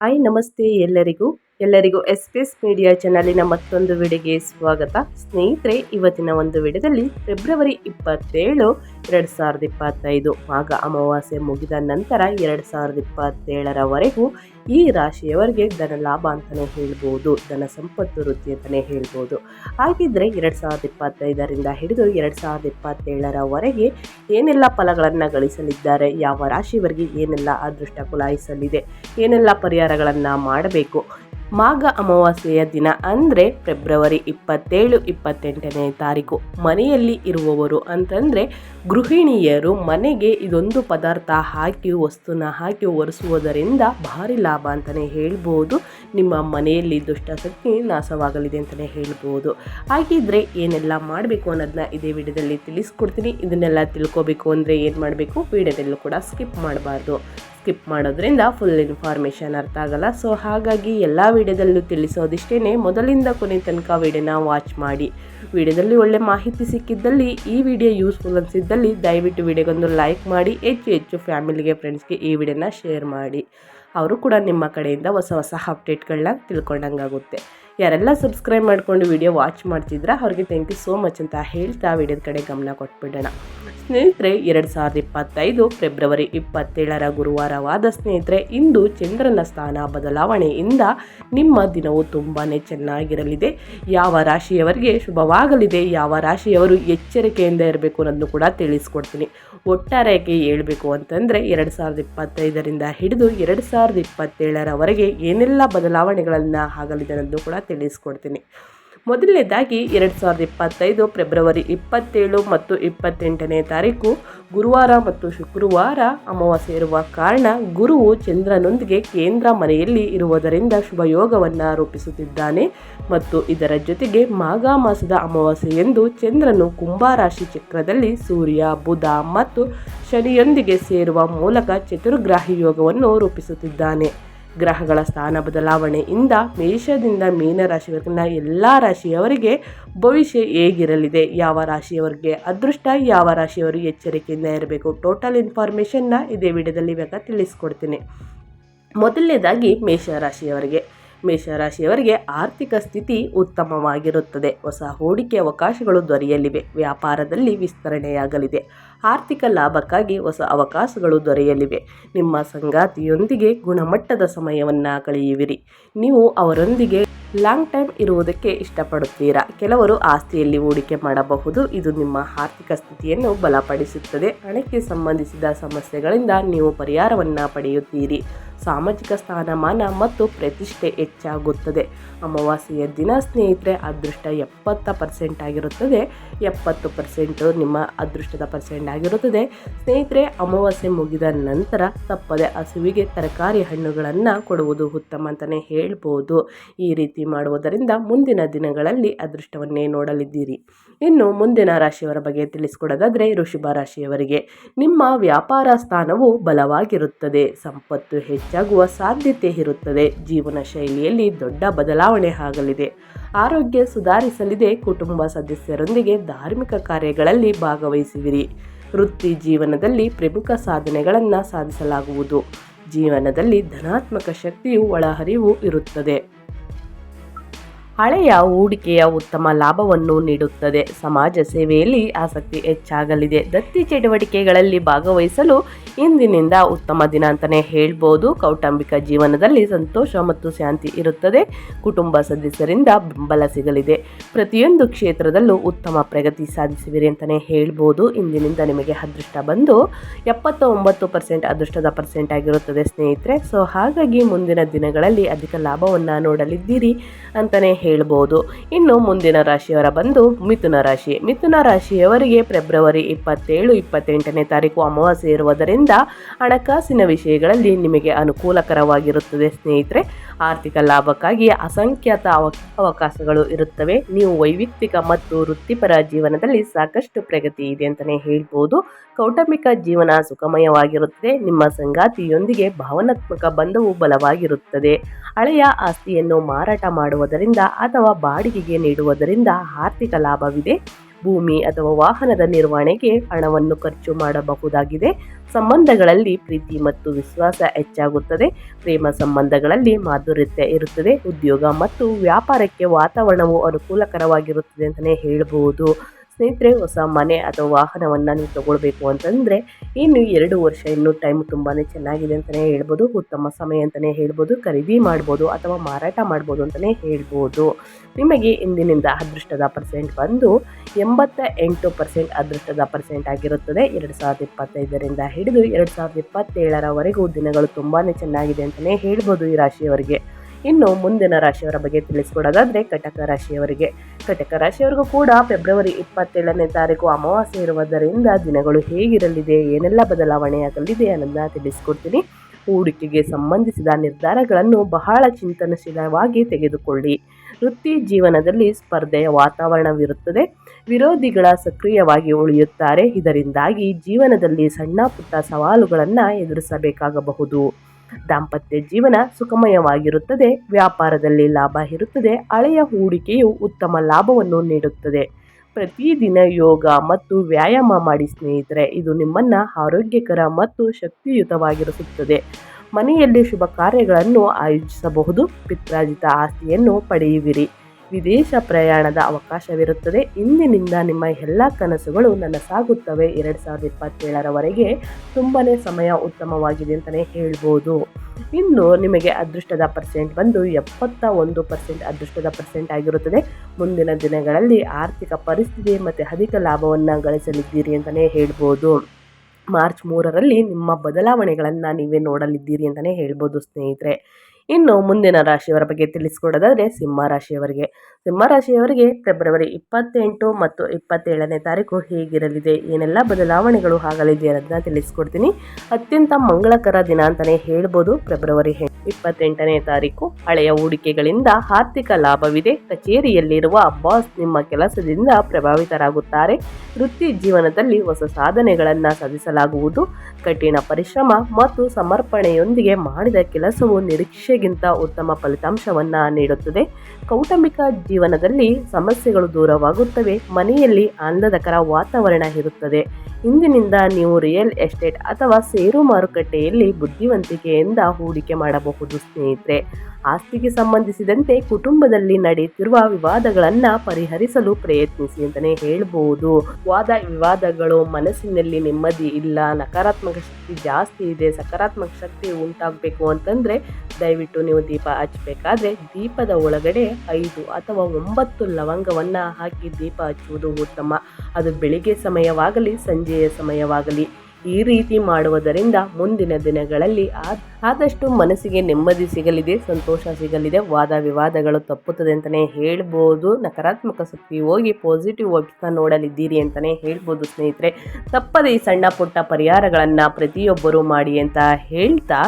Hi ನಮಸ್ತೆ ಎಲ್ಲರಿಗೂ. ಎಲ್ಲರಿಗೂ ಎಸ್ ಪಿ ಎಸ್ ಮೀಡಿಯಾ ಚಾನಲಿನ ಮತ್ತೊಂದು ವಿಡಿಯೋಗೆ ಸ್ವಾಗತ. ಸ್ನೇಹಿತರೆ, ಇವತ್ತಿನ ಒಂದು ವಿಡಿಯೋದಲ್ಲಿ ಫೆಬ್ರವರಿ ಇಪ್ಪತ್ತೇಳು, ಎರಡು ಸಾವಿರದ ಇಪ್ಪತ್ತೈದು ಮಾಘ ಅಮಾವಾಸ್ಯೆ ಮುಗಿದ ನಂತರ ಎರಡು ಸಾವಿರದ ಇಪ್ಪತ್ತೇಳರವರೆಗೂ ಈ ರಾಶಿಯವರಿಗೆ ಧನ ಲಾಭ ಅಂತಲೇ ಹೇಳ್ಬೋದು, ಧನ ಸಂಪತ್ತು ವೃತ್ತಿ ಅಂತಲೇ ಹೇಳ್ಬೋದು. ಹಾಗಿದ್ದರೆ ಎರಡು ಸಾವಿರದ ಇಪ್ಪತ್ತೈದರಿಂದ ಹಿಡಿದು ಎರಡು ಸಾವಿರದ ಇಪ್ಪತ್ತೇಳರವರೆಗೆ ಏನೆಲ್ಲ ಫಲಗಳನ್ನು ಗಳಿಸಲಿದ್ದಾರೆ, ಯಾವ ರಾಶಿಯವರಿಗೆ ಏನೆಲ್ಲ ಅದೃಷ್ಟ ಕುಲಾಯಿಸಲಿದೆ, ಏನೆಲ್ಲ ಪರಿಹಾರಗಳನ್ನು ಮಾಡಬೇಕು ಮಾಘ ಅಮಾವಾಸ್ಯೆಯ ದಿನ ಅಂದರೆ ಫೆಬ್ರವರಿ ಇಪ್ಪತ್ತೇಳು, ಇಪ್ಪತ್ತೆಂಟನೇ ತಾರೀಕು. ಮನೆಯಲ್ಲಿ ಇರುವವರು ಅಂತಂದರೆ ಗೃಹಿಣಿಯರು ಮನೆಗೆ ಇದೊಂದು ಪದಾರ್ಥ ಹಾಕಿ, ವಸ್ತುನ ಹಾಕಿ ಒರೆಸುವುದರಿಂದ ಭಾರಿ ಲಾಭ ಅಂತಲೇ ಹೇಳ್ಬೋದು. ನಿಮ್ಮ ಮನೆಯಲ್ಲಿ ದುಷ್ಟಶಕ್ತಿ ನಾಶವಾಗಲಿದೆ ಅಂತಲೇ ಹೇಳ್ಬೋದು. ಹಾಗಿದ್ರೆ ಏನೆಲ್ಲ ಮಾಡಬೇಕು ಅನ್ನೋದನ್ನ ಇದೇ ವಿಡಿಯೋದಲ್ಲಿ ತಿಳಿಸ್ಕೊಡ್ತೀನಿ. ಇದನ್ನೆಲ್ಲ ತಿಳ್ಕೊಬೇಕು ಅಂದರೆ ಏನು ಮಾಡಬೇಕು? ವಿಡಿಯೋದಲ್ಲೂ ಕೂಡ ಸ್ಕಿಪ್ ಮಾಡಬಾರ್ದು. ಸ್ಕಿಪ್ ಮಾಡೋದ್ರಿಂದ ಫುಲ್ ಇನ್ಫಾರ್ಮೇಷನ್ ಅರ್ಥ ಆಗಲ್ಲ. ಸೊ ಹಾಗಾಗಿ ಎಲ್ಲ ವಿಡಿಯೋದಲ್ಲೂ ತಿಳಿಸೋದಿಷ್ಟೇ ಮೊದಲಿಂದ ಕೊನೆ ತನಕ ವಿಡಿಯೋನ ವಾಚ್ ಮಾಡಿ. ವಿಡಿಯೋದಲ್ಲಿ ಒಳ್ಳೆ ಮಾಹಿತಿ ಸಿಕ್ಕಿದ್ದಲ್ಲಿ, ಈ ವಿಡಿಯೋ ಯೂಸ್ಫುಲ್ ಅನಿಸಿದ್ದಲ್ಲಿ ದಯವಿಟ್ಟು ವಿಡಿಯೋಗೊಂದು ಲೈಕ್ ಮಾಡಿ. ಹೆಚ್ಚು ಹೆಚ್ಚು ಫ್ಯಾಮಿಲಿಗೆ ಫ್ರೆಂಡ್ಸ್ಗೆ ಈ ವಿಡಿಯೋನ ಶೇರ್ ಮಾಡಿ. ಅವರು ಕೂಡ ನಿಮ್ಮ ಕಡೆಯಿಂದ ಹೊಸ ಹೊಸ ಅಪ್ಡೇಟ್ಗಳನ್ನ ತಿಳ್ಕೊಂಡಂಗಾಗುತ್ತೆ. ಯಾರೆಲ್ಲ ಸಬ್ಸ್ಕ್ರೈಬ್ ಮಾಡಿಕೊಂಡು ವಿಡಿಯೋ ವಾಚ್ ಮಾಡ್ತಿದ್ರೆ ಅವ್ರಿಗೆ ಥ್ಯಾಂಕ್ ಯು ಸೋ ಮಚ್ ಅಂತ ಹೇಳ್ತಾ ವಿಡಿಯೋದ ಕಡೆ ಗಮನ ಕೊಟ್ಬಿಡೋಣ. ಸ್ನೇಹಿತರೆ, ಎರಡು ಸಾವಿರದ ಇಪ್ಪತ್ತೈದು ಫೆಬ್ರವರಿ ಇಪ್ಪತ್ತೇಳರ ಗುರುವಾರವಾದ ಸ್ನೇಹಿತರೆ, ಇಂದು ಚಂದ್ರನ ಸ್ಥಾನ ಬದಲಾವಣೆಯಿಂದ ನಿಮ್ಮ ದಿನವು ತುಂಬಾ ಚೆನ್ನಾಗಿರಲಿದೆ. ಯಾವ ರಾಶಿಯವರಿಗೆ ಶುಭವಾಗಲಿದೆ, ಯಾವ ರಾಶಿಯವರು ಎಚ್ಚರಿಕೆಯಿಂದ ಇರಬೇಕು ಅನ್ನೋದನ್ನು ಕೂಡ ತಿಳಿಸ್ಕೊಡ್ತೀನಿ. ಒಟ್ಟಾರೆಯಾಗಿ ಹೇಳಬೇಕು ಅಂತಂದರೆ ಎರಡು ಸಾವಿರದ ಇಪ್ಪತ್ತೈದರಿಂದ ಹಿಡಿದು ಎರಡು ಸಾವಿರದ ಇಪ್ಪತ್ತೇಳರವರೆಗೆ ಏನೆಲ್ಲ ಬದಲಾವಣೆಗಳನ್ನು ಆಗಲಿದೆ ಅನ್ನೋದು ಕೂಡ ತಿಳಿಸ್ಕೊಡ್ತೀನಿ. ಮೊದಲನೇದಾಗಿ ಎರಡು ಸಾವಿರದ ಇಪ್ಪತ್ತೈದು ಫೆಬ್ರವರಿ ಇಪ್ಪತ್ತೇಳು ಮತ್ತು ಇಪ್ಪತ್ತೆಂಟನೇ ತಾರೀಕು ಗುರುವಾರ ಮತ್ತು ಶುಕ್ರವಾರ ಅಮಾವಾಸ್ಯೆ ಇರುವ ಕಾರಣ ಗುರುವು ಚಂದ್ರನೊಂದಿಗೆ ಕೇಂದ್ರ ಮನೆಯಲ್ಲಿ ಇರುವುದರಿಂದ ಶುಭಯೋಗವನ್ನು ರೂಪಿಸುತ್ತಿದ್ದಾನೆ ಮತ್ತು ಇದರ ಜೊತೆಗೆ ಮಾಘ ಮಾಸದ ಅಮಾವಾಸ್ಯೆಯೆಂದು ಚಂದ್ರನು ಕುಂಭರಾಶಿ ಚಕ್ರದಲ್ಲಿ ಸೂರ್ಯ, ಬುಧ ಮತ್ತು ಶನಿಯೊಂದಿಗೆ ಸೇರುವ ಮೂಲಕ ಚತುರ್ಗ್ರಾಹಿ ಯೋಗವನ್ನು ರೂಪಿಸುತ್ತಿದ್ದಾನೆ. ಗ್ರಹಗಳ ಸ್ಥಾನ ಬದಲಾವಣೆಯಿಂದ ಮೇಷದಿಂದ ಮೀನ ರಾಶಿವರೆಗಿನ ಎಲ್ಲ ರಾಶಿಯವರಿಗೆ ಭವಿಷ್ಯ ಹೇಗಿರಲಿದೆ? ಯಾವ ರಾಶಿಯವರಿಗೆ ಅದೃಷ್ಟ, ಯಾವ ರಾಶಿಯವರು ಎಚ್ಚರಿಕೆಯಿಂದ ಇರಬೇಕು? ಟೋಟಲ್ ಇನ್ಫಾರ್ಮೇಷನ್ನ ಇದೇ ವಿಡಿಯೋದಲ್ಲಿ ಇವಾಗ ತಿಳಿಸ್ಕೊಡ್ತೀನಿ. ಮೊದಲನೇದಾಗಿ ಮೇಷರಾಶಿಯವರಿಗೆ ಮೇಷರಾಶಿಯವರಿಗೆ ಆರ್ಥಿಕ ಸ್ಥಿತಿ ಉತ್ತಮವಾಗಿರುತ್ತದೆ. ಹೊಸ ಹೂಡಿಕೆ ಅವಕಾಶಗಳು ದೊರೆಯಲಿವೆ. ವ್ಯಾಪಾರದಲ್ಲಿ ವಿಸ್ತರಣೆಯಾಗಲಿದೆ. ಆರ್ಥಿಕ ಲಾಭಕ್ಕಾಗಿ ಹೊಸ ಅವಕಾಶಗಳು ದೊರೆಯಲಿವೆ. ನಿಮ್ಮ ಸಂಗಾತಿಯೊಂದಿಗೆ ಗುಣಮಟ್ಟದ ಸಮಯವನ್ನು ಕಳೆಯುವಿರಿ ನೀವು ಅವರೊಂದಿಗೆ ಲಾಂಗ್ ಟೈಮ್ ಇರುವುದಕ್ಕೆ ಇಷ್ಟಪಡುತ್ತೀರಾ? ಕೆಲವರು ಆಸ್ತಿಯಲ್ಲಿ ಹೂಡಿಕೆ ಮಾಡಬಹುದು. ಇದು ನಿಮ್ಮ ಆರ್ಥಿಕ ಸ್ಥಿತಿಯನ್ನು ಬಲಪಡಿಸುತ್ತದೆ. ಹಣಕ್ಕೆ ಸಂಬಂಧಿಸಿದ ಸಮಸ್ಯೆಗಳಿಂದ ನೀವು ಪರಿಹಾರವನ್ನು ಪಡೆಯುತ್ತೀರಿ. ಸಾಮಾಜಿಕ ಸ್ಥಾನಮಾನ ಮತ್ತು ಪ್ರತಿಷ್ಠೆ ಹೆಚ್ಚಾಗುತ್ತದೆ. ಅಮಾವಾಸ್ಯೆಯ ದಿನ ಸ್ನೇಹಿತರೆ, ಅದೃಷ್ಟ ಎಪ್ಪತ್ತ ಪರ್ಸೆಂಟ್ ಆಗಿರುತ್ತದೆ. ಎಪ್ಪತ್ತು ಪರ್ಸೆಂಟು ನಿಮ್ಮ ಅದೃಷ್ಟದ ಪರ್ಸೆಂಟ್ ಆಗಿರುತ್ತದೆ. ಸ್ನೇಹಿತರೆ, ಅಮಾವಾಸ್ಯೆ ಮುಗಿದ ನಂತರ ತಪ್ಪದೆ ಹಸುವಿಗೆ ತರಕಾರಿ ಹಣ್ಣುಗಳನ್ನು ಕೊಡುವುದು ಉತ್ತಮ ಅಂತಲೇ ಹೇಳ್ಬೋದು. ಈ ರೀತಿ ಮಾಡುವುದರಿಂದ ಮುಂದಿನ ದಿನಗಳಲ್ಲಿ ಅದೃಷ್ಟವನ್ನೇ ನೋಡಲಿದ್ದೀರಿ. ಇನ್ನು ಮುಂದಿನ ರಾಶಿಯವರ ಬಗ್ಗೆ ತಿಳಿಸಿಕೊಡೋದಾದರೆ ಋಷಭ ರಾಶಿಯವರಿಗೆ ನಿಮ್ಮ ವ್ಯಾಪಾರ ಸ್ಥಾನವು ಬಲವಾಗಿರುತ್ತದೆ. ಸಂಪತ್ತು ಹೆಚ್ಚಾಗುವ ಸಾಧ್ಯತೆ ಇರುತ್ತದೆ. ಜೀವನ ಶೈಲಿಯಲ್ಲಿ ದೊಡ್ಡ ಬದಲಾವಣೆ ಆಗಲಿದೆ. ಆರೋಗ್ಯ ಸುಧಾರಿಸಲಿದೆ. ಕುಟುಂಬ ಸದಸ್ಯರೊಂದಿಗೆ ಧಾರ್ಮಿಕ ಕಾರ್ಯಗಳಲ್ಲಿ ಭಾಗವಹಿಸುವಿರಿ. ವೃತ್ತಿ ಜೀವನದಲ್ಲಿ ಪ್ರಮುಖ ಸಾಧನೆಗಳನ್ನು ಸಾಧಿಸಲಾಗುವುದು. ಜೀವನದಲ್ಲಿ ಧನಾತ್ಮಕ ಶಕ್ತಿಯು ಒಳಹರಿವು ಇರುತ್ತದೆ. ಹಳೆಯ ಹೂಡಿಕೆಯ ಉತ್ತಮ ಲಾಭವನ್ನು ನೀಡುತ್ತದೆ. ಸಮಾಜ ಸೇವೆಯಲ್ಲಿ ಆಸಕ್ತಿ ಹೆಚ್ಚಾಗಲಿದೆ. ದತ್ತಿ ಚಟುವಟಿಕೆಗಳಲ್ಲಿ ಭಾಗವಹಿಸಲು ಇಂದಿನಿಂದ ಉತ್ತಮ ದಿನ ಅಂತಲೇ ಹೇಳ್ಬೋದು. ಕೌಟುಂಬಿಕ ಜೀವನದಲ್ಲಿ ಸಂತೋಷ ಮತ್ತು ಶಾಂತಿ ಇರುತ್ತದೆ. ಕುಟುಂಬ ಸದಸ್ಯರಿಂದ ಬೆಂಬಲ ಸಿಗಲಿದೆ. ಪ್ರತಿಯೊಂದು ಕ್ಷೇತ್ರದಲ್ಲೂ ಉತ್ತಮ ಪ್ರಗತಿ ಸಾಧಿಸುವಿರಿ ಅಂತಲೇ ಹೇಳ್ಬೋದು. ಇಂದಿನಿಂದ ನಿಮಗೆ ಅದೃಷ್ಟ ಬಂದು ಎಪ್ಪತ್ತ ಒಂಬತ್ತು ಪರ್ಸೆಂಟ್ ಅದೃಷ್ಟದ ಪರ್ಸೆಂಟ್ ಆಗಿರುತ್ತದೆ ಸ್ನೇಹಿತರೆ. ಸೊ ಹಾಗಾಗಿ ಮುಂದಿನ ದಿನಗಳಲ್ಲಿ ಅಧಿಕ ಲಾಭವನ್ನು ನೋಡಲಿದ್ದೀರಿ ಅಂತಲೇ ಹೇಳ್ಬೋದು. ಇನ್ನು ಮುಂದಿನ ರಾಶಿಯವರ ಬಂದು ಮಿಥುನ ರಾಶಿ. ಮಿಥುನ ರಾಶಿಯವರಿಗೆ ಫೆಬ್ರವರಿ ಇಪ್ಪತ್ತೇಳು, ಇಪ್ಪತ್ತೆಂಟನೇ ತಾರೀಕು ಅಮಾವಾಸ್ಯೆ ಇರುವುದರಿಂದ ಹಣಕಾಸಿನ ವಿಷಯಗಳಲ್ಲಿ ನಿಮಗೆ ಅನುಕೂಲಕರವಾಗಿರುತ್ತದೆ ಸ್ನೇಹಿತರೆ. ಆರ್ಥಿಕ ಲಾಭಕ್ಕಾಗಿ ಅಸಂಖ್ಯಾತ ಅವ, ಅವಕಾಶಗಳು ಇರುತ್ತವೆ. ನೀವು ವೈಯಕ್ತಿಕ ಮತ್ತು ವೃತ್ತಿಪರ ಜೀವನದಲ್ಲಿ ಸಾಕಷ್ಟು ಪ್ರಗತಿ ಇದೆ ಅಂತಲೇ ಹೇಳ್ಬೋದು. ಕೌಟುಂಬಿಕ ಜೀವನ ಸುಖಮಯವಾಗಿರುತ್ತದೆ. ನಿಮ್ಮ ಸಂಗಾತಿಯೊಂದಿಗೆ ಭಾವನಾತ್ಮಕ ಬಂಧವು ಬಲವಾಗಿರುತ್ತದೆ. ಹಳೆಯ ಆಸ್ತಿಯನ್ನು ಮಾರಾಟ ಮಾಡುವುದರಿಂದ ಅಥವಾ ಬಾಡಿಗೆಗೆ ನೀಡುವುದರಿಂದ ಆರ್ಥಿಕ ಲಾಭವಿದೆ. ಭೂಮಿ ಅಥವಾ ವಾಹನದ ನಿರ್ವಹಣೆಗೆ ಹಣವನ್ನು ಖರ್ಚು ಮಾಡಬಹುದಾಗಿದೆ. ಸಂಬಂಧಗಳಲ್ಲಿ ಪ್ರೀತಿ ಮತ್ತು ವಿಶ್ವಾಸ ಹೆಚ್ಚಾಗುತ್ತದೆ. ಪ್ರೇಮ ಸಂಬಂಧಗಳಲ್ಲಿ ಮಾಧುರ್ಯತೆ ಇರುತ್ತದೆ. ಉದ್ಯೋಗ ಮತ್ತು ವ್ಯಾಪಾರಕ್ಕೆ ವಾತಾವರಣವು ಅನುಕೂಲಕರವಾಗಿರುತ್ತದೆ ಅಂತಲೇ ಹೇಳಬಹುದು ಸ್ನೇಹಿತರೆ, ಹೊಸ ಮನೆ ಅಥವಾ ವಾಹನವನ್ನು ನೀವು ತಗೊಳ್ಬೇಕು ಅಂತಂದರೆ ಇನ್ನು ಎರಡು ವರ್ಷ, ಇನ್ನೂ ಟೈಮ್ ತುಂಬಾ ಚೆನ್ನಾಗಿದೆ ಅಂತಲೇ ಹೇಳ್ಬೋದು. ಉತ್ತಮ ಸಮಯ ಅಂತಲೇ ಹೇಳ್ಬೋದು. ಖರೀದಿ ಮಾಡ್ಬೋದು ಅಥವಾ ಮಾರಾಟ ಮಾಡ್ಬೋದು ಅಂತಲೇ ಹೇಳ್ಬೋದು. ನಿಮಗೆ ಇಂದಿನಿಂದ ಅದೃಷ್ಟದ ಪರ್ಸೆಂಟ್ ಬಂದು ಎಂಬತ್ತ ಎಂಟು ಪರ್ಸೆಂಟ್ ಅದೃಷ್ಟದ ಪರ್ಸೆಂಟ್ ಆಗಿರುತ್ತದೆ. ಎರಡು ಸಾವಿರದ ಇಪ್ಪತ್ತೈದರಿಂದ ಹಿಡಿದು ಎರಡು ಸಾವಿರದ ಇಪ್ಪತ್ತೇಳರವರೆಗೂ ದಿನಗಳು ತುಂಬಾ ಚೆನ್ನಾಗಿದೆ ಅಂತಲೇ ಹೇಳ್ಬೋದು ಈ ರಾಶಿಯವರಿಗೆ. ಇನ್ನು ಮುಂದಿನ ರಾಶಿಯವರ ಬಗ್ಗೆ ತಿಳಿಸ್ಕೊಡೋದಾದ್ರೆ ಕಟಕ ರಾಶಿಯವರಿಗೆ. ಕಟಕ ರಾಶಿಯವರಿಗೂ ಕೂಡ ಫೆಬ್ರವರಿ ಇಪ್ಪತ್ತೇಳನೇ ತಾರೀಕು ಅಮಾವಾಸ್ಯೆ ಇರುವುದರಿಂದ ದಿನಗಳು ಹೇಗಿರಲಿದೆ, ಏನೆಲ್ಲ ಬದಲಾವಣೆಯಾಗಲಿದೆ ಅನ್ನೋದನ್ನ ತಿಳಿಸ್ಕೊಡ್ತೀನಿ. ಹೂಡಿಕೆಗೆ ಸಂಬಂಧಿಸಿದ ನಿರ್ಧಾರಗಳನ್ನು ಬಹಳ ಚಿಂತನಶೀಲವಾಗಿ ತೆಗೆದುಕೊಳ್ಳಿ. ವೃತ್ತಿ ಜೀವನದಲ್ಲಿ ಸ್ಪರ್ಧೆಯ ವಾತಾವರಣವಿರುತ್ತದೆ. ವಿರೋಧಿಗಳ ಸಕ್ರಿಯವಾಗಿ ಉಳಿಯುತ್ತಾರೆ. ಇದರಿಂದಾಗಿ ಜೀವನದಲ್ಲಿ ಸಣ್ಣ ಪುಟ್ಟ ಸವಾಲುಗಳನ್ನು ಎದುರಿಸಬೇಕಾಗಬಹುದು. ದಾಂಪತ್ಯ ಜೀವನ ಸುಖಮಯವಾಗಿರುತ್ತದೆ, ವ್ಯಾಪಾರದಲ್ಲಿ ಲಾಭ ಇರುತ್ತದೆ, ಹಳೆಯ ಹೂಡಿಕೆಯು ಉತ್ತಮ ಲಾಭವನ್ನು ನೀಡುತ್ತದೆ. ಪ್ರತಿದಿನ ಯೋಗ ಮತ್ತು ವ್ಯಾಯಾಮ ಮಾಡಿ ಸ್ನೇಹಿತರೆ, ಇದು ನಿಮ್ಮನ್ನು ಆರೋಗ್ಯಕರ ಮತ್ತು ಶಕ್ತಿಯುತವಾಗಿರಿಸುತ್ತದೆ. ಮನೆಯಲ್ಲಿ ಶುಭ ಕಾರ್ಯಗಳನ್ನು ಆಯೋಜಿಸಬಹುದು ಪಿತ್ರಾಜಿತ ಆಸ್ತಿಯನ್ನು ಪಡೆಯುವಿರಿ. ವಿದೇಶ ಪ್ರಯಾಣದ ಅವಕಾಶವಿರುತ್ತದೆ. ಇಂದಿನಿಂದ ನಿಮ್ಮ ಎಲ್ಲ ಕನಸುಗಳು ನನಸಾಗುತ್ತವೆ ಎರಡು ಸಾವಿರದ ಇಪ್ಪತ್ತೇಳರವರೆಗೆ ತುಂಬಾ ಸಮಯ ಉತ್ತಮವಾಗಿದೆ ಅಂತಲೇ ಹೇಳ್ಬೋದು. ಇನ್ನು ನಿಮಗೆ ಅದೃಷ್ಟದ ಪರ್ಸೆಂಟ್ ಬಂದು ಎಪ್ಪತ್ತ ಒಂದು ಪರ್ಸೆಂಟ್ ಅದೃಷ್ಟದ ಪರ್ಸೆಂಟ್ ಆಗಿರುತ್ತದೆ. ಮುಂದಿನ ದಿನಗಳಲ್ಲಿ ಆರ್ಥಿಕ ಪರಿಸ್ಥಿತಿ ಮತ್ತು ಅಧಿಕ ಲಾಭವನ್ನು ಗಳಿಸಲಿದ್ದೀರಿ ಅಂತಲೇ ಹೇಳ್ಬೋದು. ಮಾರ್ಚ್ ಮೂರರಲ್ಲಿ ನಿಮ್ಮ ಬದಲಾವಣೆಗಳನ್ನು ನೀವೇ ನೋಡಲಿದ್ದೀರಿ ಅಂತಲೇ ಹೇಳ್ಬೋದು ಸ್ನೇಹಿತರೆ. ಇನ್ನು ಮುಂದಿನ ರಾಶಿಯವರ ಬಗ್ಗೆ ತಿಳಿಸಿಕೊಡೋದಾದರೆ ಸಿಂಹ ರಾಶಿಯವರಿಗೆ. ಸಿಂಹ ರಾಶಿಯವರಿಗೆ ಫೆಬ್ರವರಿ ಇಪ್ಪತ್ತೆಂಟು ಮತ್ತು ಇಪ್ಪತ್ತೇಳನೇ ತಾರೀಕು ಹೇಗಿರಲಿದೆ, ಏನೆಲ್ಲ ಬದಲಾವಣೆಗಳು ಆಗಲಿದೆ ಅನ್ನೋದನ್ನ ತಿಳಿಸ್ಕೊಡ್ತೀನಿ. ಅತ್ಯಂತ ಮಂಗಳಕರ ದಿನ ಅಂತಲೇ ಹೇಳ್ಬೋದು. ಫೆಬ್ರವರಿ ಇಪ್ಪತ್ತೆಂಟನೇ ತಾರೀಕು ಹಳೆಯ ಹೂಡಿಕೆಗಳಿಂದ ಆರ್ಥಿಕ ಲಾಭವಿದೆ. ಕಚೇರಿಯಲ್ಲಿರುವ ಬಾಸ್ ನಿಮ್ಮ ಕೆಲಸದಿಂದ ಪ್ರಭಾವಿತರಾಗುತ್ತಾರೆ. ವೃತ್ತಿ ಜೀವನದಲ್ಲಿ ಹೊಸ ಸಾಧನೆಗಳನ್ನು ಸಾಧಿಸಲಾಗುವುದು. ಕಠಿಣ ಪರಿಶ್ರಮ ಮತ್ತು ಸಮರ್ಪಣೆಯೊಂದಿಗೆ ಮಾಡಿದ ಕೆಲಸವು ನಿರೀಕ್ಷೆಗಿಂತ ಉತ್ತಮ ಫಲಿತಾಂಶವನ್ನು ನೀಡುತ್ತದೆ. ಕೌಟುಂಬಿಕ ಜೀವನದಲ್ಲಿ ಸಮಸ್ಯೆಗಳು ದೂರವಾಗುತ್ತವೆ. ಮನೆಯಲ್ಲಿ ಆಹ್ಲಾದಕರ ವಾತಾವರಣ ಇರುತ್ತದೆ. ಇಂದಿನಿಂದ ನೀವು ರಿಯಲ್ ಎಸ್ಟೇಟ್ ಅಥವಾ ಸೇರು ಮಾರುಕಟ್ಟೆಯಲ್ಲಿ ಬುದ್ಧಿವಂತಿಕೆಯಿಂದ ಹೂಡಿಕೆ ಮಾಡಬಹುದು ಸ್ನೇಹಿತರೆ. ಆಸ್ತಿಗೆ ಸಂಬಂಧಿಸಿದಂತೆ ಕುಟುಂಬದಲ್ಲಿ ನಡೆಯುತ್ತಿರುವ ವಿವಾದಗಳನ್ನು ಪರಿಹರಿಸಲು ಪ್ರಯತ್ನಿಸಿ ಅಂತಲೇ ಹೇಳ್ಬೋದು. ವಾದ ವಿವಾದಗಳು ಮನಸ್ಸಿನಲ್ಲಿ ನೆಮ್ಮದಿ ಇಲ್ಲ, ನಕಾರಾತ್ಮಕ ಶಕ್ತಿ ಜಾಸ್ತಿ ಇದೆ, ಸಕಾರಾತ್ಮಕ ಶಕ್ತಿ ಉಂಟಾಗಬೇಕು ಅಂತಂದರೆ ದಯವಿಟ್ಟು ನೀವು ದೀಪ ಹಚ್ಚಬೇಕಾದ್ರೆ ದೀಪದ ಒಳಗಡೆ ಐದು ಅಥವಾ ಒಂಬತ್ತು ಲವಂಗವನ್ನು ಹಾಕಿ ದೀಪ ಹಚ್ಚುವುದು ಉತ್ತಮ. ಅದು ಬೆಳಿಗ್ಗೆ ಸಮಯವಾಗಲಿ, ಸಂಜೆಯ ಸಮಯವಾಗಲಿ. ಈ ರೀತಿ ಮಾಡುವುದರಿಂದ ಮುಂದಿನ ದಿನಗಳಲ್ಲಿ ಆದಷ್ಟು ಮನಸ್ಸಿಗೆ ನೆಮ್ಮದಿ ಸಿಗಲಿದೆ, ಸಂತೋಷ ಸಿಗಲಿದೆ, ವಾದ ವಿವಾದಗಳು ತಪ್ಪುತ್ತದೆ ಅಂತಲೇ ಹೇಳ್ಬೋದು. ನಕಾರಾತ್ಮಕ ಶಕ್ತಿ ಹೋಗಿ ಪಾಸಿಟಿವ್ ವೈಬ್ಸ್ನ ನೋಡಲಿದ್ದೀರಿ ಅಂತಲೇ ಹೇಳ್ಬೋದು ಸ್ನೇಹಿತರೆ. ತಪ್ಪದೆ ಈ ಸಣ್ಣ ಪುಟ್ಟ ಪರಿಹಾರಗಳನ್ನು ಪ್ರತಿಯೊಬ್ಬರೂ ಮಾಡಿ ಅಂತ ಹೇಳ್ತಾ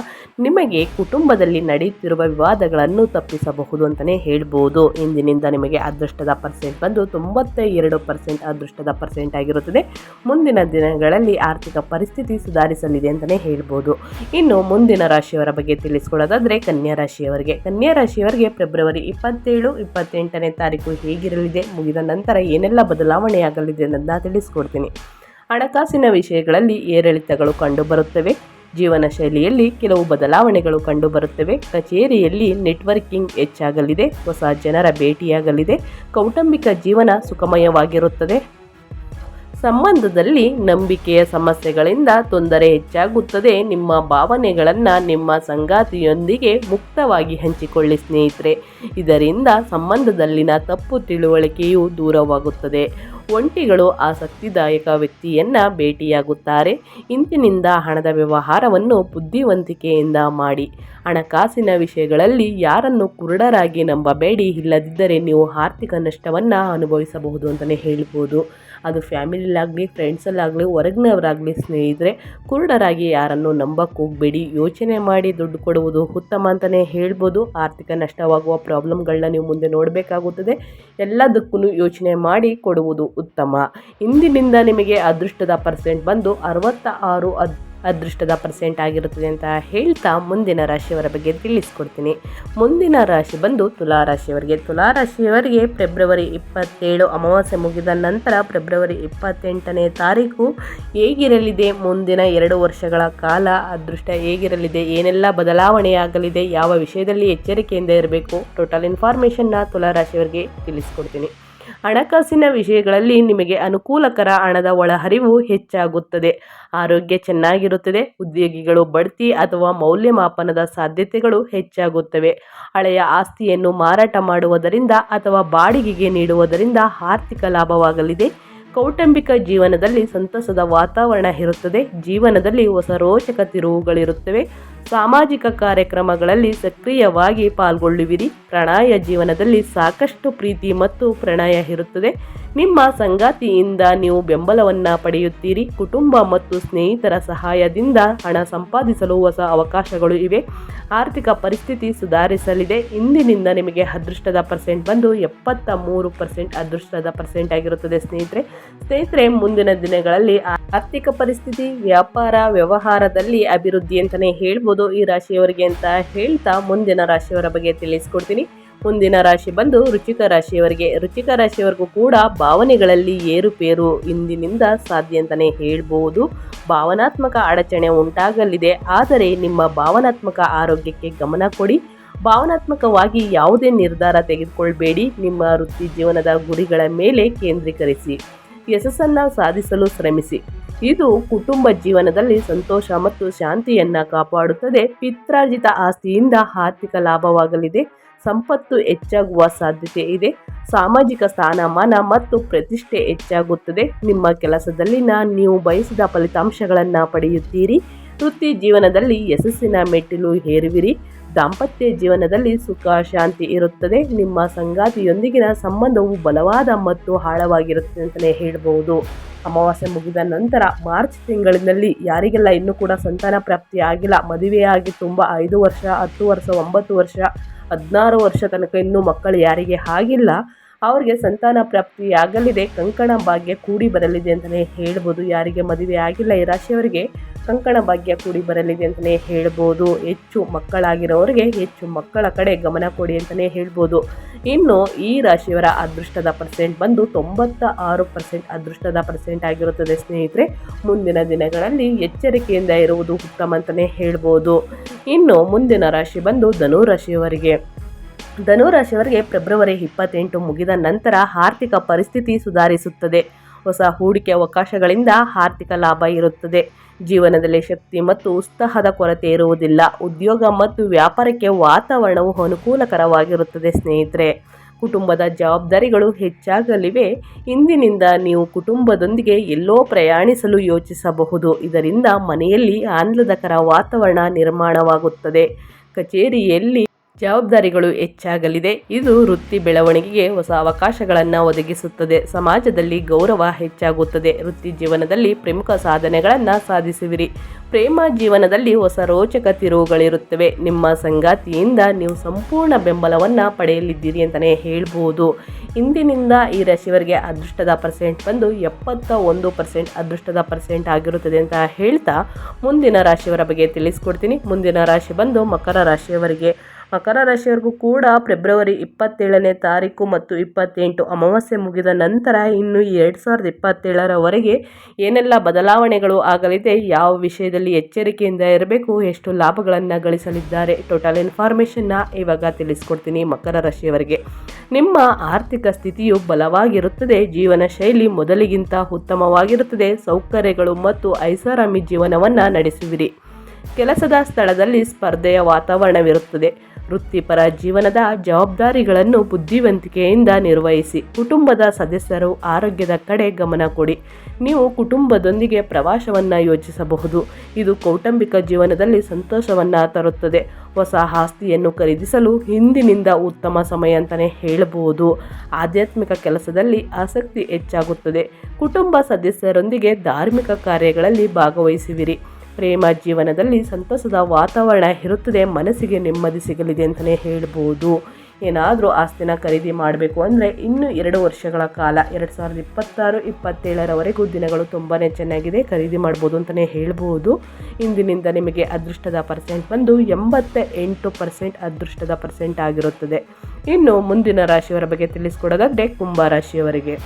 ನಿಮಗೆ ಕುಟುಂಬದಲ್ಲಿ ನಡೆಯುತ್ತಿರುವ ವಿವಾದಗಳನ್ನು ತಪ್ಪಿಸಬಹುದು ಅಂತಲೇ ಹೇಳ್ಬೋದು. ಇಂದಿನಿಂದ ನಿಮಗೆ ಅದೃಷ್ಟದ ಪರ್ಸೆಂಟ್ ಬಂದು ತೊಂಬತ್ತ ಎರಡು ಪರ್ಸೆಂಟ್ ಅದೃಷ್ಟದ ಪರ್ಸೆಂಟ್ ಆಗಿರುತ್ತದೆ. ಮುಂದಿನ ದಿನಗಳಲ್ಲಿ ಆರ್ಥಿಕ ಪರಿಸ್ಥಿತಿ ಸುಧಾರಿಸಲಿದೆ ಅಂತಲೇ ಹೇಳ್ಬೋದು. ಇನ್ನು ಮುಂದಿನ ರಾಶಿಯವರ ಬಗ್ಗೆ ತಿಳಿಸ್ಕೊಳ್ಳೋದಾದರೆ ಕನ್ಯಾ ರಾಶಿಯವರಿಗೆ. ಕನ್ಯಾ ರಾಶಿಯವರಿಗೆ ಫೆಬ್ರವರಿ ಇಪ್ಪತ್ತೇಳು, ಇಪ್ಪತ್ತೆಂಟನೇ ತಾರೀಕು ಹೇಗಿರಲಿದೆ, ಮುಗಿದ ನಂತರ ಏನೆಲ್ಲ ಬದಲಾವಣೆಯಾಗಲಿದೆ ಅನ್ನೋದನ್ನ ತಿಳಿಸ್ಕೊಡ್ತೀನಿ. ಹಣಕಾಸಿನ ವಿಷಯಗಳಲ್ಲಿ ಏರಿಳಿತಗಳು ಕಂಡುಬರುತ್ತವೆ. ಜೀವನ ಶೈಲಿಯಲ್ಲಿ ಕೆಲವು ಬದಲಾವಣೆಗಳು ಕಂಡುಬರುತ್ತವೆ. ಕಚೇರಿಯಲ್ಲಿ ನೆಟ್ವರ್ಕಿಂಗ್ ಹೆಚ್ಚಾಗಲಿದೆ. ಹೊಸ ಜನರ ಭೇಟಿಯಾಗಲಿದೆ. ಕೌಟುಂಬಿಕ ಜೀವನ ಸುಖಮಯವಾಗಿರುತ್ತದೆ. ಸಂಬಂಧದಲ್ಲಿ ನಂಬಿಕೆಯ ಸಮಸ್ಯೆಗಳಿಂದ ತೊಂದರೆ ಹೆಚ್ಚಾಗುತ್ತದೆ. ನಿಮ್ಮ ಭಾವನೆಗಳನ್ನು ನಿಮ್ಮ ಸಂಗಾತಿಯೊಂದಿಗೆ ಮುಕ್ತವಾಗಿ ಹಂಚಿಕೊಳ್ಳಿ ಸ್ನೇಹಿತರೆ. ಇದರಿಂದ ಸಂಬಂಧದಲ್ಲಿನ ತಪ್ಪು ತಿಳುವಳಿಕೆಯು ದೂರವಾಗುತ್ತದೆ. ಒಂಟಿಗಳು ಆಸಕ್ತಿದಾಯಕ ವ್ಯಕ್ತಿಯನ್ನು ಭೇಟಿಯಾಗುತ್ತಾರೆ. ಇಂದಿನಿಂದ ಹಣದ ವ್ಯವಹಾರವನ್ನು ಬುದ್ಧಿವಂತಿಕೆಯಿಂದ ಮಾಡಿ. ಹಣಕಾಸಿನ ವಿಷಯಗಳಲ್ಲಿ ಯಾರನ್ನು ಕುರುಡರಾಗಿ ನಂಬಬೇಡಿ, ಇಲ್ಲದಿದ್ದರೆ ನೀವು ಆರ್ಥಿಕ ನಷ್ಟವನ್ನು ಅನುಭವಿಸಬಹುದು ಅಂತಲೇ ಹೇಳ್ಬೋದು. ಅದು ಫ್ಯಾಮಿಲಿಲಾಗಲಿ ಫ್ರೆಂಡ್ಸಲ್ಲಾಗಲಿ, ಹೊರಗಿನವರಾಗಲಿ ಸ್ನೇಹಿತರೆ, ಕುರುಡರಾಗಿ ಯಾರನ್ನು ನಂಬಕ್ಕೆ ಹೋಗಬೇಡಿ ಯೋಚನೆ ಮಾಡಿ ದುಡ್ಡು ಕೊಡುವುದು ಉತ್ತಮ ಅಂತಲೇ ಹೇಳ್ಬೋದು. ಆರ್ಥಿಕ ನಷ್ಟವಾಗುವ ಪ್ರಾಬ್ಲಮ್ಗಳನ್ನ ನೀವು ಮುಂದೆ ನೋಡಬೇಕಾಗುತ್ತದೆ. ಎಲ್ಲದಕ್ಕೂ ಯೋಚನೆ ಮಾಡಿ ಕೊಡುವುದು ಉತ್ತಮ. ಇಂದಿನಿಂದ ನಿಮಗೆ ಅದೃಷ್ಟದ ಪರ್ಸೆಂಟ್ ಬಂದು ಅರವತ್ತ ಆರು ಅದೃಷ್ಟದ ಪರ್ಸೆಂಟ್ ಆಗಿರುತ್ತದೆ ಅಂತ ಹೇಳ್ತಾ ಮುಂದಿನ ರಾಶಿಯವರ ಬಗ್ಗೆ ತಿಳಿಸ್ಕೊಡ್ತೀನಿ. ಮುಂದಿನ ರಾಶಿ ಬಂದು ತುಲಾ ರಾಶಿಯವರಿಗೆ. ತುಲಾ ರಾಶಿಯವರಿಗೆ ಫೆಬ್ರವರಿ ಇಪ್ಪತ್ತೇಳು ಅಮಾವಾಸ್ಯೆ ಮುಗಿದ ನಂತರ ಫೆಬ್ರವರಿ ಇಪ್ಪತ್ತೆಂಟನೇ ತಾರೀಕು ಹೇಗಿರಲಿದೆ? ಮುಂದಿನ ಎರಡು ವರ್ಷಗಳ ಕಾಲ ಅದೃಷ್ಟ ಹೇಗಿರಲಿದೆ? ಏನೆಲ್ಲ ಬದಲಾವಣೆಯಾಗಲಿದೆ? ಯಾವ ವಿಷಯದಲ್ಲಿ ಎಚ್ಚರಿಕೆಯಿಂದ ಇರಬೇಕು? ಟೋಟಲ್ ಇನ್ಫಾರ್ಮೇಷನ್ನ ತುಲಾ ರಾಶಿಯವರಿಗೆ ತಿಳಿಸ್ಕೊಡ್ತೀನಿ. ಹಣಕಾಸಿನ ವಿಷಯಗಳಲ್ಲಿ ನಿಮಗೆ ಅನುಕೂಲಕರ ಹಣದ ಒಳಹರಿವು ಹೆಚ್ಚಾಗುತ್ತದೆ. ಆರೋಗ್ಯ ಚೆನ್ನಾಗಿರುತ್ತದೆ, ಉದ್ಯೋಗಿಗಳು ಬಡ್ತಿ ಅಥವಾ ಮೌಲ್ಯಮಾಪನದ ಸಾಧ್ಯತೆಗಳು ಹೆಚ್ಚಾಗುತ್ತವೆ. ಹಳೆಯ ಆಸ್ತಿಯನ್ನು ಮಾರಾಟ ಮಾಡುವುದರಿಂದ ಅಥವಾ ಬಾಡಿಗೆಗೆ ನೀಡುವುದರಿಂದ ಆರ್ಥಿಕ ಲಾಭವಾಗಲಿದೆ. ಕೌಟುಂಬಿಕ ಜೀವನದಲ್ಲಿ ಸಂತಸದ ವಾತಾವರಣ ಇರುತ್ತದೆ. ಜೀವನದಲ್ಲಿ ಹೊಸ ರೋಚಕ ತಿರುವುಗಳಿರುತ್ತವೆ. ಸಾಮಾಜಿಕ ಕಾರ್ಯಕ್ರಮಗಳಲ್ಲಿ ಸಕ್ರಿಯವಾಗಿ ಪಾಲ್ಗೊಳ್ಳುವಿರಿ. ಪ್ರಣಯ ಜೀವನದಲ್ಲಿ ಸಾಕಷ್ಟು ಪ್ರೀತಿ ಮತ್ತು ಪ್ರಣಯ ಇರುತ್ತದೆ. ನಿಮ್ಮ ಸಂಗಾತಿಯಿಂದ ನೀವು ಬೆಂಬಲವನ್ನು ಪಡೆಯುತ್ತೀರಿ. ಕುಟುಂಬ ಮತ್ತು ಸ್ನೇಹಿತರ ಸಹಾಯದಿಂದ ಹಣ ಸಂಪಾದಿಸಲು ಹೊಸ ಅವಕಾಶಗಳು ಇವೆ. ಆರ್ಥಿಕ ಪರಿಸ್ಥಿತಿ ಸುಧಾರಿಸಲಿದೆ. ಇಂದಿನಿಂದ ನಿಮಗೆ ಅದೃಷ್ಟದ ಪರ್ಸೆಂಟ್ ಬಂದು ಎಪ್ಪತ್ತ ಮೂರು ಪರ್ಸೆಂಟ್ ಅದೃಷ್ಟದ ಪರ್ಸೆಂಟ್ ಆಗಿರುತ್ತದೆ ಸ್ನೇಹಿತರೆ. ಸ್ನೇಹಿತರೆ, ಮುಂದಿನ ದಿನಗಳಲ್ಲಿ ಆರ್ಥಿಕ ಪರಿಸ್ಥಿತಿ, ವ್ಯಾಪಾರ, ವ್ಯವಹಾರದಲ್ಲಿ ಅಭಿವೃದ್ಧಿ ಅಂತಲೇ ಹೇಳ್ಬೋದು. ಈ ರಾಶಿಯವರಿಗೆ ಅಂತ ಹೇಳ್ತಾ ಮುಂದಿನ ರಾಶಿಯವರ ಬಗ್ಗೆ ತಿಳಿಸ್ಕೊಡ್ತೀನಿ. ಮುಂದಿನ ರಾಶಿ ಬಂದು ರುಚಿಕ ರಾಶಿಯವರಿಗೆ. ರುಚಿಕ ರಾಶಿಯವರೆಗೂ ಕೂಡ ಭಾವನೆಗಳಲ್ಲಿ ಏರುಪೇರು ಇಂದಿನಿಂದ ಸಾಧ್ಯ ಅಂತಲೇ ಹೇಳ್ಬೋದು. ಭಾವನಾತ್ಮಕ ಅಡಚಣೆ ಉಂಟಾಗಲಿದೆ. ಆದರೆ ನಿಮ್ಮ ಭಾವನಾತ್ಮಕ ಆರೋಗ್ಯಕ್ಕೆ ಗಮನ ಕೊಡಿ. ಭಾವನಾತ್ಮಕವಾಗಿ ಯಾವುದೇ ನಿರ್ಧಾರ ತೆಗೆದುಕೊಳ್ಬೇಡಿ. ನಿಮ್ಮ ವೃತ್ತಿ ಜೀವನದ ಗುರಿಗಳ ಮೇಲೆ ಕೇಂದ್ರೀಕರಿಸಿ. ಯಶಸ್ಸನ್ನು ಸಾಧಿಸಲು ಶ್ರಮಿಸಿ. ಇದು ಕುಟುಂಬ ಜೀವನದಲ್ಲಿ ಸಂತೋಷ ಮತ್ತು ಶಾಂತಿಯನ್ನು ಕಾಪಾಡುತ್ತದೆ. ಪಿತ್ರಾರ್ಜಿತ ಆಸ್ತಿಯಿಂದ ಆರ್ಥಿಕ ಲಾಭವಾಗಲಿದೆ. ಸಂಪತ್ತು ಹೆಚ್ಚಾಗುವ ಸಾಧ್ಯತೆ ಇದೆ. ಸಾಮಾಜಿಕ ಸ್ಥಾನಮಾನ ಮತ್ತು ಪ್ರತಿಷ್ಠೆ ಹೆಚ್ಚಾಗುತ್ತದೆ. ನಿಮ್ಮ ಕೆಲಸದಲ್ಲಿನ ನೀವು ಬಯಸಿದ ಫಲಿತಾಂಶಗಳನ್ನು ಪಡೆಯುತ್ತೀರಿ. ವೃತ್ತಿ ಜೀವನದಲ್ಲಿ ಯಶಸ್ಸಿನ ಮೆಟ್ಟಿಲು ಹೇರುವಿರಿ. ದಾಂಪತ್ಯ ಜೀವನದಲ್ಲಿ ಸುಖ, ಶಾಂತಿ ಇರುತ್ತದೆ. ನಿಮ್ಮ ಸಂಗಾತಿಯೊಂದಿಗಿನ ಸಂಬಂಧವು ಬಲವಾದ ಮತ್ತು ಆಳವಾಗಿರುತ್ತದೆ ಅಂತಲೇ ಹೇಳಬಹುದು ಅಮಾವಾಸ್ಯೆ ಮುಗಿದ ನಂತರ ಮಾರ್ಚ್ ತಿಂಗಳಿನಲ್ಲಿ ಯಾರಿಗೆಲ್ಲ ಇನ್ನೂ ಕೂಡ ಸಂತಾನ ಪ್ರಾಪ್ತಿ ಆಗಿಲ್ಲ ಮದುವೆಯಾಗಿ ತುಂಬ ಐದು ವರ್ಷ, ಹತ್ತು ವರ್ಷ, ಒಂಬತ್ತು ವರ್ಷ, ಹದಿನಾರು ವರ್ಷ ತನಕ ಇನ್ನೂ ಮಕ್ಕಳು ಯಾರಿಗೆ ಆಗಿಲ್ಲ, ಅವರಿಗೆ ಸಂತಾನ ಪ್ರಾಪ್ತಿಯಾಗಲಿದೆ ಕಂಕಣ ಭಾಗ್ಯ ಕೂಡಿ ಬರಲಿದೆ ಅಂತಲೇ ಹೇಳ್ಬೋದು. ಯಾರಿಗೆ ಮದುವೆ ಆಗಿಲ್ಲ ಈ ರಾಶಿಯವರಿಗೆ ಕಂಕಣ ಭಾಗ್ಯ ಕೂಡಿ ಬರಲಿದೆ ಅಂತಲೇ ಹೇಳ್ಬೋದು. ಹೆಚ್ಚು ಮಕ್ಕಳಾಗಿರೋರಿಗೆ ಹೆಚ್ಚು ಮಕ್ಕಳ ಕಡೆ ಗಮನ ಕೊಡಿ ಅಂತಲೇ ಹೇಳ್ಬೋದು. ಇನ್ನು ಈ ರಾಶಿಯವರ ಅದೃಷ್ಟದ ಪರ್ಸೆಂಟ್ ಬಂದು ತೊಂಬತ್ತ ಆರು ಪರ್ಸೆಂಟ್ ಅದೃಷ್ಟದ ಪರ್ಸೆಂಟ್ ಆಗಿರುತ್ತದೆ ಸ್ನೇಹಿತರೆ. ಮುಂದಿನ ದಿನಗಳಲ್ಲಿ ಎಚ್ಚರಿಕೆಯಿಂದ ಇರುವುದು ಉತ್ತಮ ಅಂತಲೇ ಹೇಳ್ಬೋದು. ಇನ್ನು ಮುಂದಿನ ರಾಶಿ ಬಂದು ಧನುರಾಶಿಯವರಿಗೆ. ಧನುರಾಶಿಯವರಿಗೆ ಫೆಬ್ರವರಿ ಇಪ್ಪತ್ತೆಂಟು ಮುಗಿದ ನಂತರ ಆರ್ಥಿಕ ಪರಿಸ್ಥಿತಿ ಸುಧಾರಿಸುತ್ತದೆ. ಹೊಸ ಹೂಡಿಕೆ ಅವಕಾಶಗಳಿಂದ ಆರ್ಥಿಕ ಲಾಭ ಇರುತ್ತದೆ. ಜೀವನದಲ್ಲಿ ಶಕ್ತಿ ಮತ್ತು ಉತ್ಸಾಹದ ಕೊರತೆ ಇರುವುದಿಲ್ಲ. ಉದ್ಯೋಗ ಮತ್ತು ವ್ಯಾಪಾರಕ್ಕೆ ವಾತಾವರಣವು ಅನುಕೂಲಕರವಾಗಿರುತ್ತದೆ ಸ್ನೇಹಿತರೆ. ಕುಟುಂಬದ ಜವಾಬ್ದಾರಿಗಳು ಹೆಚ್ಚಾಗಲಿವೆ. ಇಂದಿನಿಂದ ನೀವು ಕುಟುಂಬದೊಂದಿಗೆ ಎಲ್ಲೋ ಪ್ರಯಾಣಿಸಲು ಯೋಚಿಸಬಹುದು. ಇದರಿಂದ ಮನೆಯಲ್ಲಿ ಆಹ್ಲಾದಕರ ವಾತಾವರಣ ನಿರ್ಮಾಣವಾಗುತ್ತದೆ. ಕಚೇರಿಯಲ್ಲಿ ಜವಾಬ್ದಾರಿಗಳು ಹೆಚ್ಚಾಗಲಿದೆ. ಇದು ವೃತ್ತಿ ಬೆಳವಣಿಗೆಗೆ ಹೊಸ ಅವಕಾಶಗಳನ್ನು ಒದಗಿಸುತ್ತದೆ. ಸಮಾಜದಲ್ಲಿ ಗೌರವ ಹೆಚ್ಚಾಗುತ್ತದೆ. ವೃತ್ತಿ ಜೀವನದಲ್ಲಿ ಪ್ರಮುಖ ಸಾಧನೆಗಳನ್ನು ಸಾಧಿಸುವಿರಿ. ಪ್ರೇಮ ಜೀವನದಲ್ಲಿ ಹೊಸ ರೋಚಕ ತಿರುವುಗಳಿರುತ್ತವೆ. ನಿಮ್ಮ ಸಂಗಾತಿಯಿಂದ ನೀವು ಸಂಪೂರ್ಣ ಬೆಂಬಲವನ್ನು ಪಡೆಯಲಿದ್ದೀರಿ ಅಂತಲೇ ಹೇಳ್ಬೋದು. ಇಂದಿನಿಂದ ಈ ರಾಶಿಯವರಿಗೆ ಅದೃಷ್ಟದ ಪರ್ಸೆಂಟ್ ಬಂದು ಎಪ್ಪತ್ತ ಒಂದು ಪರ್ಸೆಂಟ್ ಅದೃಷ್ಟದ ಪರ್ಸೆಂಟ್ ಆಗಿರುತ್ತದೆ ಅಂತ ಹೇಳ್ತಾ ಮುಂದಿನ ರಾಶಿಯವರ ಬಗ್ಗೆ ತಿಳಿಸ್ಕೊಡ್ತೀನಿ. ಮುಂದಿನ ರಾಶಿ ಬಂದು ಮಕರ ರಾಶಿಯವರಿಗೆ ಮಕರ ರಾಶಿಯವರೆಗೂ ಕೂಡ ಫೆಬ್ರವರಿ ಇಪ್ಪತ್ತೇಳನೇ ತಾರೀಕು ಮತ್ತು ಇಪ್ಪತ್ತೆಂಟು ಅಮಾವಾಸ್ಯೆ ಮುಗಿದ ನಂತರ ಇನ್ನು ಎರಡು ಸಾವಿರದ ಇಪ್ಪತ್ತೇಳರವರೆಗೆ ಏನೆಲ್ಲ ಬದಲಾವಣೆಗಳು ಆಗಲಿದೆ, ಯಾವ ವಿಷಯದಲ್ಲಿ ಎಚ್ಚರಿಕೆಯಿಂದ ಇರಬೇಕು, ಎಷ್ಟು ಲಾಭಗಳನ್ನು ಗಳಿಸಲಿದ್ದಾರೆ ಟೋಟಲ್ ಇನ್ಫಾರ್ಮೇಷನ್ನ ಇವಾಗ ತಿಳಿಸ್ಕೊಡ್ತೀನಿ ಮಕರ ರಾಶಿಯವರಿಗೆ. ನಿಮ್ಮ ಆರ್ಥಿಕ ಸ್ಥಿತಿಯು ಬಲವಾಗಿರುತ್ತದೆ, ಜೀವನ ಶೈಲಿ ಮೊದಲಿಗಿಂತ ಉತ್ತಮವಾಗಿರುತ್ತದೆ, ಸೌಕರ್ಯಗಳು ಮತ್ತು ಐಷಾರಾಮಿ ಜೀವನವನ್ನು ನಡೆಸುವಿರಿ. ಕೆಲಸದ ಸ್ಥಳದಲ್ಲಿ ಸ್ಪರ್ಧೆಯ ವಾತಾವರಣವಿರುತ್ತದೆ. ವೃತ್ತಿಪರ ಜೀವನದ ಜವಾಬ್ದಾರಿಗಳನ್ನು ಬುದ್ಧಿವಂತಿಕೆಯಿಂದ ನಿರ್ವಹಿಸಿ ಕುಟುಂಬದ ಸದಸ್ಯರು ಆರೋಗ್ಯದ ಕಡೆ ಗಮನ ಕೊಡಿ. ನೀವು ಕುಟುಂಬದೊಂದಿಗೆ ಪ್ರವಾಸವನ್ನು ಯೋಚಿಸಬಹುದು ಇದು ಕೌಟುಂಬಿಕ ಜೀವನದಲ್ಲಿ ಸಂತೋಷವನ್ನು ತರುತ್ತದೆ. ಹೊಸ ಆಸ್ತಿಯನ್ನು ಖರೀದಿಸಲು ಹಿಂದಿನಿಂದ ಉತ್ತಮ ಸಮಯ ಅಂತಲೇ ಹೇಳಬಹುದು. ಆಧ್ಯಾತ್ಮಿಕ ಕೆಲಸದಲ್ಲಿ ಆಸಕ್ತಿ ಹೆಚ್ಚಾಗುತ್ತದೆ. ಕುಟುಂಬ ಸದಸ್ಯರೊಂದಿಗೆ ಧಾರ್ಮಿಕ ಕಾರ್ಯಗಳಲ್ಲಿ ಭಾಗವಹಿಸುವಿರಿ. ಪ್ರೇಮ ಜೀವನದಲ್ಲಿ ಸಂತಸದ ವಾತಾವರಣ ಇರುತ್ತದೆ, ಮನಸ್ಸಿಗೆ ನೆಮ್ಮದಿ ಸಿಗಲಿದೆ ಅಂತಲೇ ಹೇಳ್ಬೋದು. ಏನಾದರೂ ಆಸ್ತಿನ ಖರೀದಿ ಮಾಡಬೇಕು ಅಂದರೆ ಇನ್ನು ಎರಡು ವರ್ಷಗಳ ಕಾಲ, ಎರಡು ಸಾವಿರದ ಇಪ್ಪತ್ತಾರು, ಇಪ್ಪತ್ತೇಳರವರೆಗೂ ದಿನಗಳು ತುಂಬಾ ಚೆನ್ನಾಗಿದೆ, ಖರೀದಿ ಮಾಡ್ಬೋದು ಅಂತಲೇ ಹೇಳ್ಬೋದು. ಇಂದಿನಿಂದ ನಿಮಗೆ ಅದೃಷ್ಟದ ಪರ್ಸೆಂಟ್ ಬಂದು ಎಂಬತ್ತ ಎಂಟು ಪರ್ಸೆಂಟ್ ಅದೃಷ್ಟದ ಪರ್ಸೆಂಟ್ ಆಗಿರುತ್ತದೆ. ಇನ್ನು ಮುಂದಿನ ರಾಶಿಯವರ ಬಗ್ಗೆ ತಿಳಿಸ್ಕೊಡೋದಾದರೆ ಕುಂಭ ರಾಶಿಯವರಿಗೆ.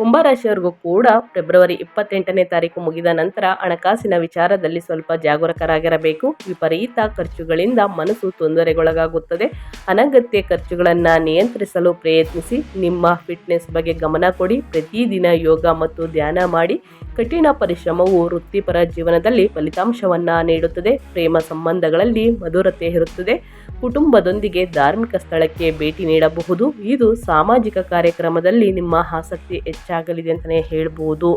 ಕುಂಭರಾಶಿಯವರಿಗೂ ಕೂಡ ಫೆಬ್ರವರಿ ಇಪ್ಪತ್ತೆಂಟನೇ ತಾರೀಕು ಮುಗಿದ ನಂತರ ಹಣಕಾಸಿನ ವಿಚಾರದಲ್ಲಿ ಸ್ವಲ್ಪ ಜಾಗರೂಕರಾಗಿರಬೇಕು. ವಿಪರೀತ ಖರ್ಚುಗಳಿಂದ ಮನಸ್ಸು ತೊಂದರೆಗೊಳಗಾಗುತ್ತದೆ. ಅನಗತ್ಯ ಖರ್ಚುಗಳನ್ನು ನಿಯಂತ್ರಿಸಲು ಪ್ರಯತ್ನಿಸಿ, ನಿಮ್ಮ ಫಿಟ್ನೆಸ್ ಬಗ್ಗೆ ಗಮನ ಕೊಡಿ, ಪ್ರತಿದಿನ ಯೋಗ ಮತ್ತು ಧ್ಯಾನ ಮಾಡಿ. ಕಠಿಣ ಪರಿಶ್ರಮವು ವೃತ್ತಿಪರ ಜೀವನದಲ್ಲಿ ಫಲಿತಾಂಶವನ್ನು ನೀಡುತ್ತದೆ. ಪ್ರೇಮ ಸಂಬಂಧಗಳಲ್ಲಿ ಮಧುರತೆ ಇರುತ್ತದೆ. ಕುಟುಂಬದೊಂದಿಗೆ ಧಾರ್ಮಿಕ ಸ್ಥಳಕ್ಕೆ ಭೇಟಿ ನೀಡಬಹುದು. ಇದು ಸಾಮಾಜಿಕ ಕಾರ್ಯಕ್ರಮದಲ್ಲಿ ನಿಮ್ಮ ಆಸಕ್ತಿ ಹೆಚ್ಚಾಗಲಿದೆ ಅಂತಲೇ ಹೇಳ್ಬೋದು.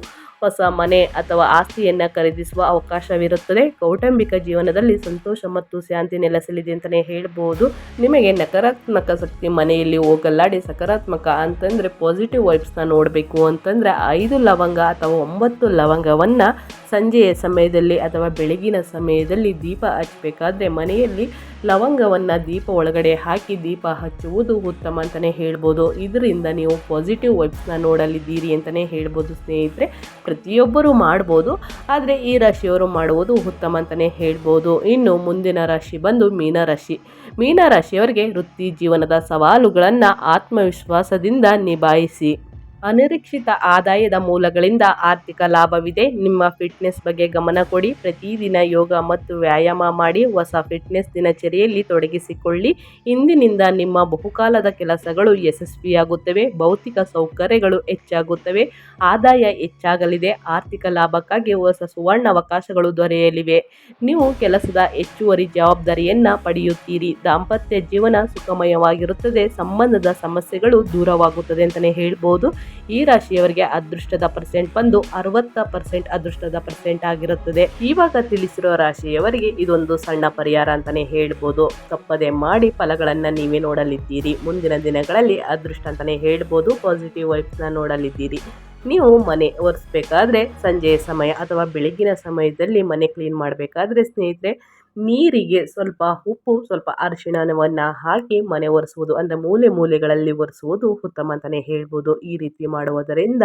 ಹೊಸ ಮನೆ ಅಥವಾ ಆಸ್ತಿಯನ್ನು ಖರೀದಿಸುವ ಅವಕಾಶವಿರುತ್ತದೆ. ಕೌಟುಂಬಿಕ ಜೀವನದಲ್ಲಿ ಸಂತೋಷ ಮತ್ತು ಶಾಂತಿ ನೆಲೆಸಲಿದೆ ಅಂತಲೇ ಹೇಳ್ಬೋದು. ನಿಮಗೆ ನಕಾರಾತ್ಮಕ ಶಕ್ತಿ ಮನೆಯಲ್ಲಿ ಹೋಗಲಾಡಿ ಸಕಾರಾತ್ಮಕ ಅಂತಂದರೆ ಪಾಸಿಟಿವ್ ವೈಬ್ಸ್ನ ನೋಡಬೇಕು ಅಂತಂದರೆ ಐದು ಲವಂಗ ಅಥವಾ ಒಂಬತ್ತು ಲವಂಗವನ್ನು ಸಂಜೆಯ ಸಮಯದಲ್ಲಿ ಅಥವಾ ಬೆಳಗಿನ ಸಮಯದಲ್ಲಿ ದೀಪ ಹಚ್ಚಬೇಕಾದ್ರೆ ಮನೆಯಲ್ಲಿ ಲವಂಗವನ್ನು ದೀಪ ಒಳಗಡೆ ಹಾಕಿ ದೀಪ ಹಚ್ಚುವುದು ಉತ್ತಮ ಅಂತಲೇ ಹೇಳ್ಬೋದು. ಇದರಿಂದ ನೀವು ಪಾಸಿಟಿವ್ ವೈಬ್ಸ್ನ ನೋಡಲಿದ್ದೀರಿ ಅಂತಲೇ ಹೇಳ್ಬೋದು ಸ್ನೇಹಿತರೆ. ಪ್ರತಿಯೊಬ್ಬರು ಮಾಡ್ಬೋದು, ಆದರೆ ಈ ರಾಶಿಯವರು ಮಾಡುವುದು ಉತ್ತಮ ಅಂತಲೇ ಹೇಳ್ಬೋದು. ಇನ್ನು ಮುಂದಿನ ರಾಶಿ ಬಂದು ಮೀನರಾಶಿ ಮೀನರಾಶಿಯವರಿಗೆ ವೃತ್ತಿ ಜೀವನದ ಸವಾಲುಗಳನ್ನು ಆತ್ಮವಿಶ್ವಾಸದಿಂದ ನಿಭಾಯಿಸಿ. ಅನಿರೀಕ್ಷಿತ ಆದಾಯದ ಮೂಲಗಳಿಂದ ಆರ್ಥಿಕ ಲಾಭವಿದೆ. ನಿಮ್ಮ ಫಿಟ್ನೆಸ್ ಬಗ್ಗೆ ಗಮನ ಕೊಡಿ. ಪ್ರತಿದಿನ ಯೋಗ ಮತ್ತು ವ್ಯಾಯಾಮ ಮಾಡಿ ಹೊಸ ಫಿಟ್ನೆಸ್ ದಿನಚರಿಯಲ್ಲಿ ತೊಡಗಿಸಿಕೊಳ್ಳಿ. ಇಂದಿನಿಂದ ನಿಮ್ಮ ಬಹುಕಾಲದ ಕೆಲಸಗಳು ಯಶಸ್ವಿಯಾಗುತ್ತವೆ. ಭೌತಿಕ ಸೌಕರ್ಯಗಳು ಹೆಚ್ಚಾಗುತ್ತವೆ. ಆದಾಯ ಹೆಚ್ಚಾಗಲಿದೆ. ಆರ್ಥಿಕ ಲಾಭಕ್ಕಾಗಿ ಹೊಸ ಸುವರ್ಣ ಅವಕಾಶಗಳು ದೊರೆಯಲಿವೆ. ನೀವು ಕೆಲಸದ ಹೆಚ್ಚುವರಿ ಜವಾಬ್ದಾರಿಯನ್ನು ಪಡೆಯುತ್ತೀರಿ. ದಾಂಪತ್ಯ ಜೀವನ ಸುಖಮಯವಾಗಿರುತ್ತದೆ. ಸಂಬಂಧದ ಸಮಸ್ಯೆಗಳು ದೂರವಾಗುತ್ತದೆ ಅಂತಲೇ ಹೇಳ್ಬೋದು. ಈ ರಾಶಿಯವರಿಗೆ ಅದೃಷ್ಟದ ಪರ್ಸೆಂಟ್ ಬಂದು ಅರವತ್ತ ಪರ್ಸೆಂಟ್ ಅದೃಷ್ಟದ ಪರ್ಸೆಂಟ್ ಆಗಿರುತ್ತದೆ. ಇವಾಗ ತಿಳಿಸಿರೋ ರಾಶಿಯವರಿಗೆ ಇದೊಂದು ಸಣ್ಣ ಪರಿಹಾರ ಅಂತಾನೆ ಹೇಳ್ಬೋದು. ತಪ್ಪದೆ ಮಾಡಿ ಫಲಗಳನ್ನ ನೀವೇ ನೋಡಲಿದ್ದೀರಿ. ಮುಂದಿನ ದಿನಗಳಲ್ಲಿ ಅದೃಷ್ಟ ಅಂತಾನೆ ಹೇಳ್ಬೋದು. ಪಾಸಿಟಿವ್ ವೈಫ್ನ ನೋಡಲಿದ್ದೀರಿ. ನೀವು ಮನೆ ಒರೆಸ್ಬೇಕಾದ್ರೆ ಸಂಜೆಯ ಸಮಯ ಅಥವಾ ಬೆಳಗ್ಗಿನ ಸಮಯದಲ್ಲಿ ಮನೆ ಕ್ಲೀನ್ ಮಾಡಬೇಕಾದ್ರೆ ಸ್ನೇಹಿತರೆ ನೀರಿಗೆ ಸ್ವಲ್ಪ ಉಪ್ಪು, ಸ್ವಲ್ಪ ಅರಿಶಿಣವನ್ನು ಹಾಕಿ ಮನೆ ಒರೆಸುವುದು, ಅಂದರೆ ಮೂಲೆ ಮೂಲೆಗಳಲ್ಲಿ ಒರೆಸುವುದು ಉತ್ತಮ ಅಂತಲೇ ಹೇಳ್ಬೋದು. ಈ ರೀತಿ ಮಾಡುವುದರಿಂದ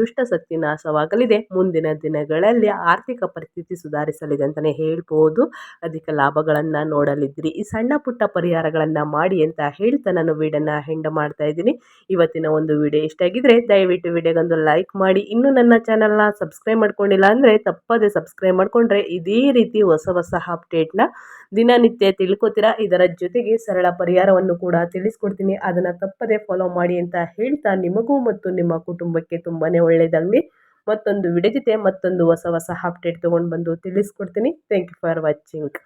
ದುಷ್ಟಶಕ್ತಿ ನಾಶವಾಗಲಿದೆ. ಮುಂದಿನ ದಿನಗಳಲ್ಲಿ ಆರ್ಥಿಕ ಪರಿಸ್ಥಿತಿ ಸುಧಾರಿಸಲಿದೆ ಅಂತಲೇ ಹೇಳ್ಬೋದು. ಅಧಿಕ ಲಾಭಗಳನ್ನು ನೋಡಲಿದ್ದೀರಿ. ಈ ಸಣ್ಣ ಪುಟ್ಟ ಪರಿಹಾರಗಳನ್ನು ಮಾಡಿ ಅಂತ ಹೇಳ್ತಾ ನಾನು ವೀಡಿಯೋನ ಹೆಂಡ ಮಾಡ್ತಾ ಇದ್ದೀನಿ. ಇವತ್ತಿನ ಒಂದು ವಿಡಿಯೋ ಇಷ್ಟ ಆಗಿದ್ರೆ ದಯವಿಟ್ಟು ವಿಡಿಯೋಗೊಂದು ಲೈಕ್ ಮಾಡಿ. ಇನ್ನೂ ನನ್ನ ಚಾನಲ್ನ ಸಬ್ಸ್ಕ್ರೈಬ್ ಮಾಡ್ಕೊಂಡಿಲ್ಲ ಅಂದರೆ ತಪ್ಪದೇ ಸಬ್ಸ್ಕ್ರೈಬ್ ಮಾಡಿಕೊಂಡ್ರೆ ಇದೇ ರೀತಿ ಹೊಸ ಹೊಸ ಅಪ್ಡೇಟ್ ನ ದಿನನಿತ್ಯ ತಿಳ್ಕೊತೀರಾ? ಇದರ ಜೊತೆಗೆ ಸರಳ ಪರಿಹಾರವನ್ನು ಕೂಡ ತಿಳಿಸ್ಕೊಡ್ತೀನಿ. ಅದನ್ನು ತಪ್ಪದೆ ಫಾಲೋ ಮಾಡಿ ಅಂತ ಹೇಳ್ತಾ ನಿಮಗೂ ಮತ್ತು ನಿಮ್ಮ ಕುಟುಂಬಕ್ಕೆ ತುಂಬಾ ಒಳ್ಳೆಯದಾಗಲಿ ಮತ್ತೊಂದು ವಿಡಿಯೋ ಜೊತೆ ಮತ್ತೊಂದು ಹೊಸ ಹೊಸ ಅಪ್ಡೇಟ್ ತೊಗೊಂಡು ಬಂದು ತಿಳಿಸ್ಕೊಡ್ತೀನಿ. Thank you for watching